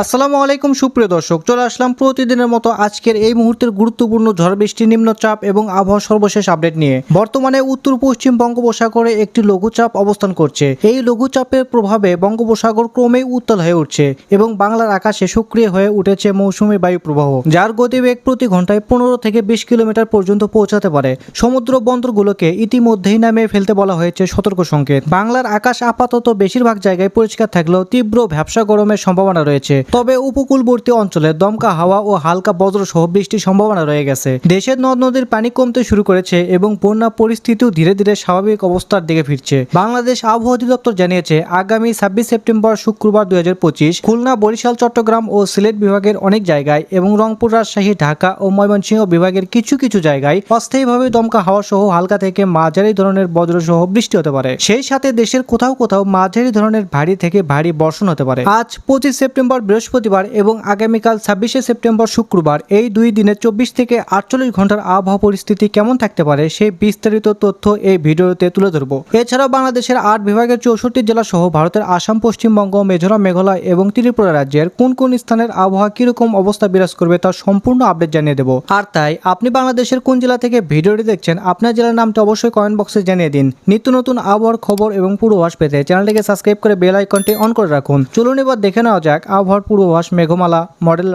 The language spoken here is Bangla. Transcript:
আসসালামু আলাইকুম, সুপ্রিয় দর্শক। চলে আসলাম প্রতিদিনের মতো আজকের এই মুহূর্তের গুরুত্বপূর্ণ ঝড় বৃষ্টি নিম্নচাপ এবং আবহাওয়া সর্বশেষ আপডেট নিয়ে। বর্তমানে উত্তর পশ্চিম বঙ্গোপসাগরে একটি লঘুচাপ অবস্থান করছে। এই লঘুচাপের প্রভাবে বঙ্গোপসাগর ক্রমেই উত্তাল হয়ে উঠছে এবং বাংলার আকাশে সক্রিয় হয়ে উঠেছে মৌসুমী বায়ু প্রবাহ, যার গতিবেগ প্রতি ঘন্টায় পনেরো থেকে বিশ কিলোমিটার পর্যন্ত পৌঁছাতে পারে। সমুদ্র বন্দরগুলোকে ইতিমধ্যেই নামিয়ে ফেলতে বলা হয়েছে সতর্ক সংকেত। বাংলার আকাশ আপাতত বেশিরভাগ জায়গায় পরিষ্কার থাকলেও তীব্র ভ্যাবসা গরমের সম্ভাবনা রয়েছে। তবে উপকূলবর্তী অঞ্চলে দমকা হাওয়া ও হালকা বজ্র সহ বৃষ্টির সম্ভাবনা রয়ে গেছে। দেশের নদ নদীর পানি কমতে শুরু করেছে এবং বন্যা পরিস্থিতিও ধীরে ধীরে স্বাভাবিক অবস্থার দিকে ফিরছে। বাংলাদেশ আবহাওয়া অধিদপ্তর জানিয়েছে, আগামী ছাব্বিশ সেপ্টেম্বর শুক্রবার দুই খুলনা, বরিশাল, চট্টগ্রাম ও সিলেট বিভাগের অনেক জায়গায় এবং রংপুর, রাজশাহী, ঢাকা ও ময়মনসিংহ বিভাগের কিছু কিছু জায়গায় অস্থায়ীভাবে দমকা হাওয়া সহ হালকা থেকে মাঝারি ধরনের বজ্র সহ বৃষ্টি হতে পারে। সেই সাথে দেশের কোথাও কোথাও মাঝারি ধরনের ভারী থেকে ভারী বর্ষণ হতে পারে। আজ পঁচিশ সেপ্টেম্বর বৃহস্পতিবার এবং আগামীকাল ছাব্বিশে সেপ্টেম্বর শুক্রবার এই দুই দিনে চব্বিশ থেকে আটচল্লিশ ঘণ্টার আবহাওয়া পরিস্থিতি কেমন থাকতে পারে সেই বিস্তারিত তথ্য এই ভিডিওতে তুলে ধরবো। এছাড়াও বাংলাদেশের আট বিভাগের চৌষট্টি জেলা সহ ভারতের আসাম, পশ্চিমবঙ্গ, মিজোরাম, মেঘালয় এবং ত্রিপুরা রাজ্যের কোন কোন স্থানের আবহাওয়া কীরকম অবস্থা বিরাজ করবে তার সম্পূর্ণ আপডেট জানিয়ে দেবো। আর তাই আপনি বাংলাদেশের কোন জেলা থেকে ভিডিওটি দেখছেন আপনার জেলার নামটা অবশ্যই কমেন্ট বক্সে জানিয়ে দিন। নিত্য নতুন আবহাওয়ার খবর এবং পূর্বাভাস পেতে চ্যানেলটিকে সাবস্ক্রাইব করে বেল আইকনটি অন করে রাখুন। চলুন এবার দেখে নেওয়া যাক আবহাওয়ার পূর্বাভাস মেঘমালা মডেল